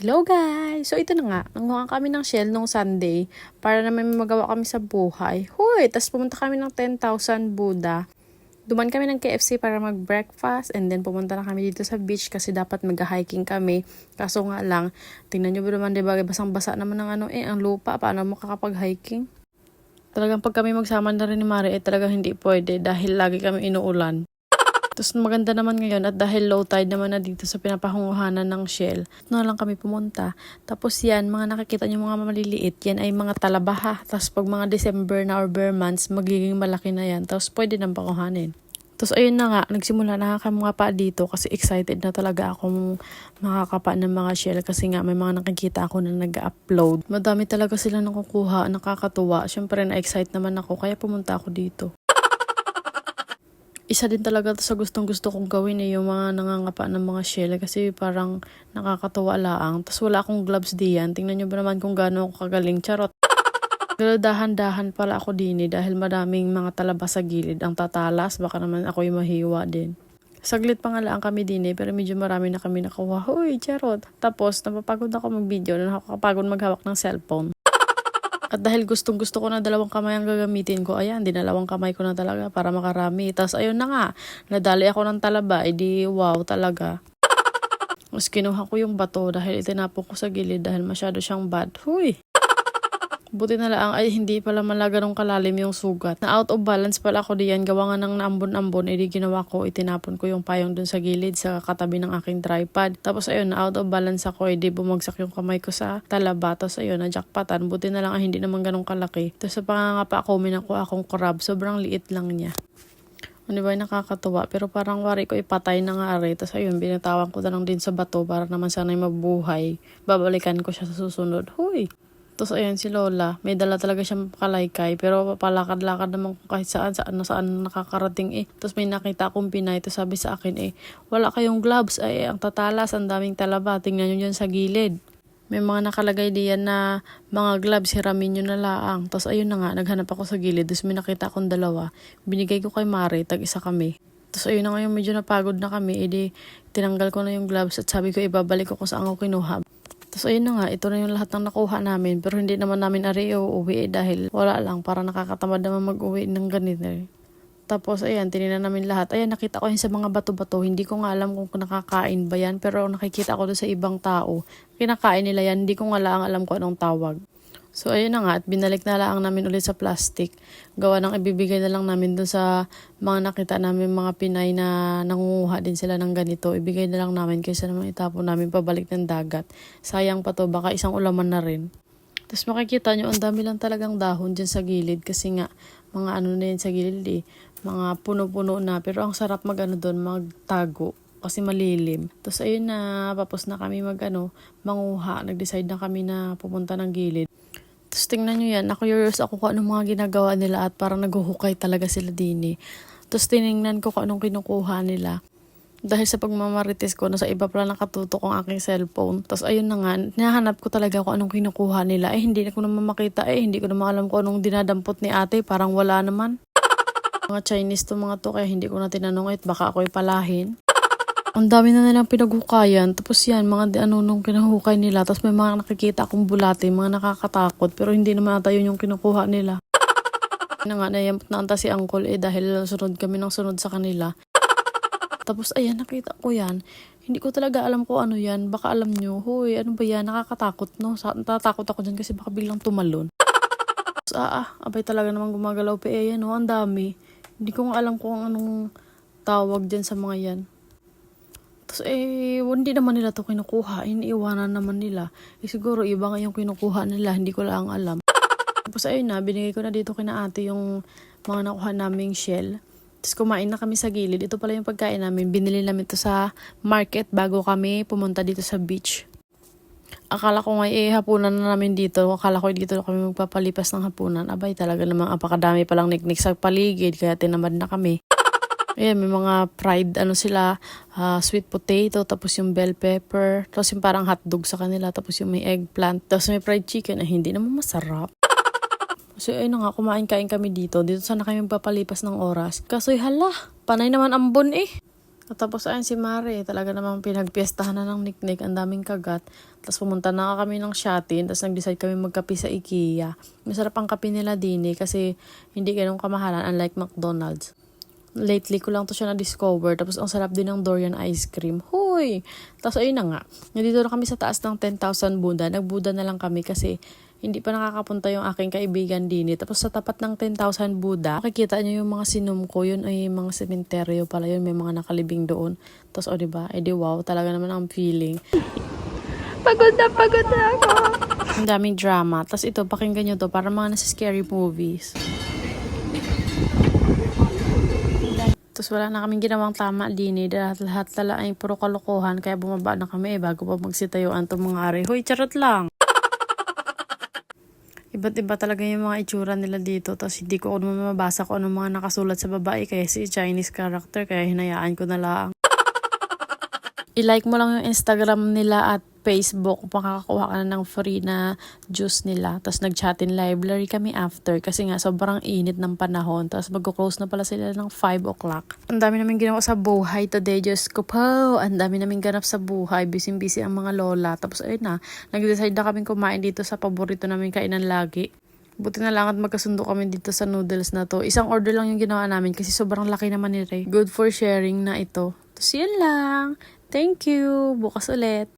Hello guys! So ito na nga, nanguha kami ng shell nung Sunday para naman magawa kami sa buhay. Huy! Tapos pumunta kami ng 10,000 Buddha. Duman kami ng KFC para mag-breakfast and then pumunta na kami dito sa beach kasi dapat mag-hiking kami. Kaso nga lang, tingnan nyo ba naman diba, basang-basa naman ng ano eh, ang lupa, paano mo kakapag-hiking? Talagang pag kami magsama na rin ni Mari, eh talagang hindi pwede dahil lagi kami inuulan. Tapos maganda naman ngayon at dahil low tide naman na dito sa pinapahunguhanan ng shell, na lang kami pumunta. Tapos yan, mga nakikita nyo mga maliliit, yan ay mga talabaha. Tapos pag mga December na or bare months, magiging malaki na yan. Tapos pwede nang pakuhanin. Tapos ayun na nga, nagsimula na kami mga pa dito kasi excited na talaga akong makakapa ng mga shell kasi nga may mga nakikita ako na nag-upload. Madami talaga sila nakukuha, nakakatuwa. Siyempre na-excite naman ako kaya pumunta ako dito isa din talaga sa gustong gusto kong gawin eh, yung mga nangangapa ng mga shell kasi parang nakakatawa laang. Tapos wala akong gloves diyan. Tingnan nyo ba naman kung gaano ako kagaling. Charot. Pero dahan-dahan pala ako din eh, dahil madaming mga talaba sa gilid ang tatalas. Baka naman ako yung mahiwa din. Saglit pa nga lang kami din eh, pero medyo marami na kami nakuha. Uy, charot. Tapos, napapagod ako mag-video na nakakapagod maghawak ng cellphone. At dahil gustong gusto ko na dalawang kamay ang gagamitin ko, ayan, dinalawang kamay ko na talaga para makarami. Tapos ayun na nga, nadali ako ng talaba, edi wow talaga. Mas kinuha ko yung bato dahil itinapon ko sa gilid dahil masyado siyang bad. Huy! Buti na lang ay hindi pala malaga nung kalalim yung sugat. Na out of balance pala ako diyan. Gawa nga ng naambon-ambon. Edi ginawa ko, itinapon ko yung payong dun sa gilid sa katabi ng aking tripod. Tapos ayun, na out of balance ako. Edi bumagsak yung kamay ko sa talaba. Tapos ayun, na jackpotan. Buti na lang ay hindi naman ganun kalaki. Tapos sa pangangapa ako, minakuha akong crab. Sobrang liit lang niya. Ano ba nakakatuwa? Pero parang wari ko ipatay na nga ari. Tapos ayun, binatawan ko na lang din sa bato para naman sana'y mabuhay. Babalikan ko siya sa susunod. Huy! Tapos ayan si Lola, may dala talaga siyang kalaykay pero palakad-lakad naman kung kahit saan, saan na saan nakakarating eh. Tapos may nakita akong Pinay, tapos sabi sa akin eh, wala kayong gloves, ay ang tatalas, ang daming talaba, tingnan nyo dyan sa gilid. May mga nakalagay diyan na mga gloves, hiramin nyo na laang. Tapos ayun na nga, naghanap ako sa gilid, tapos may nakita akong dalawa. Binigay ko kay Mari, tag-isa kami. Tapos ayun na nga yung medyo napagod na kami, edi tinanggal ko na yung gloves at sabi ko ibabalik ko kung saan ko kinuha. Tapos ayun na nga, ito na yung lahat ng nakuha namin. Pero hindi naman namin ari uuwi eh, dahil wala lang. Para nakakatamad naman mag-uwi ng ganito eh. Tapos ayan, tininan namin lahat. Ayan, nakita ko yun sa mga bato-bato. Hindi ko nga alam kung nakakain ba yan. Pero nakikita ko doon sa ibang tao. Kinakain nila yan. Hindi ko nga lang alam kung anong tawag. So ayun na nga, at binalik na lang namin ulit sa plastic. Gawa ng ibibigay na lang namin dun sa mga nakita namin mga Pinay na nangunguha din sila ng ganito. Ibigay na lang namin kaysa naman itapon namin pabalik ng dagat. Sayang pa to, baka isang ulaman na rin. Tapos makikita nyo, ang dami lang talagang dahon dyan sa gilid kasi nga mga ano na yan sa gilid eh. Mga puno-puno na. Pero ang sarap mag ano doon, magtago kasi malilim. Tapos ayun na, papos na kami mag ano, manguha. Nag-decide na kami na pupunta ng gilid. Tingnan nyo yan, na-curious ako kung anong mga ginagawa nila at parang naghuhukay talaga sila din eh. Tapos tiningnan ko kung anong kinukuha nila. Dahil sa pagmamarites ko, nasa iba pala nakatutok ang aking cellphone. Tapos ayun na nga, nahanap ko talaga kung anong kinukuha nila. Eh, hindi ko naman makita eh. Hindi ko naman alam kung anong dinadampot ni ate. Parang wala naman. Mga Chinese to mga to, kaya hindi ko na tinanong it. Baka ako'y palahin. Ang dami na nilang pinaghukayan. Tapos yan, mga di- ano nung kinuhukay nila. Tapos may mga nakikita akong bulate, mga nakakatakot. Pero hindi naman ata yun yung kinukuha nila. na nga, naiyampot na anta si Uncle eh dahil sunod kami ng sunod sa kanila. Tapos ayan, nakita ko yan. Hindi ko talaga alam kung ano yan. Baka alam nyo, huy, ano ba yan? Nakakatakot, no? Sa, natatakot ako dyan kasi baka biglang tumalon. Tapos, ah, ah, abay talaga naman gumagalaw pa eh, yan, no? Ang dami. Hindi ko nga alam kung anong tawag dyan sa mga yan. Tapos eh, hindi naman nila to kinukuha. Iniiwanan naman nila. Eh siguro iba nga yung kinukuha nila. Hindi ko lang alam. Tapos ayun na, binigay ko na dito kina ate yung mga nakuha naming shell. Tapos kumain na kami sa gilid. Ito pala yung pagkain namin. Binili namin to sa market bago kami pumunta dito sa beach. Akala ko nga eh, hapunan na namin dito. Akala ko dito kami magpapalipas ng hapunan. Abay talaga namang apakadami palang niknik sa paligid. Kaya tinamad na kami. Ayan, may mga fried, ano sila, ah, sweet potato, tapos yung bell pepper, tapos yung parang hotdog sa kanila, tapos yung may eggplant, tapos may fried chicken, ay hindi naman masarap. So, ayun nga, kumain-kain kami dito. Dito sana kami magpapalipas ng oras. Kaso, hala, panay naman ambon eh. At tapos ayun si Mare, talaga namang pinagpiestahan na ng niknik, ang daming kagat. Tapos pumunta na kami ng Shatin, tapos nag-decide kami magkape sa IKEA. Masarap ang kape nila din eh, kasi hindi ganun kamahalan, unlike McDonald's. Lately ko lang to siya na-discover, tapos ang sarap din ng durian ice cream. Hoy! Tapos ayun na nga, nandito na kami sa taas ng 10,000 Buddha, nagbuda na lang kami kasi hindi pa nakakapunta yung aking kaibigan din eh. Tapos sa tapat ng 10,000 Buddha, makikita niyo yung mga sinom ko, yun ay mga sementeryo pala yun, may mga nakalibing doon. Tapos o diba, eh di wow, talaga naman ang feeling. Pagod na pagod na ako. Ang daming drama. Tapos ito, pakinggan nyo to, para mga nasa scary movies. Tapos wala na kaming ginawang tama din eh. Lahat, lahat tala ay puro kalokohan. Kaya bumaba na kami eh, bago pa magsitayuan itong mga ari. Hoy, charot lang! Iba't iba talaga yung mga itsura nila dito. Tapos hindi ko naman mabasa kung anong mga nakasulat sa babae. Kaya si Chinese character. Kaya hinayaan ko na lang. I-like mo lang yung Instagram nila at Facebook. Makakakuha ka na ng free na juice nila. Tapos nag-chat in library kami after. Kasi nga sobrang init ng panahon. Tapos mag-close na pala sila ng 5 o'clock. Ang dami namin ginawa sa buhay today. Diyos ko po. Ang dami namin ganap sa buhay. Busy-busy ang mga lola. Tapos ayun na. Nag-decide na kami kumain dito sa paborito namin kainan lagi. Buti na lang at magkasundo kami dito sa noodles na to. Isang order lang yung ginawa namin kasi sobrang laki naman ni Ray. Good for sharing na ito. Tapos yun lang. Thank you. Bukas ulit.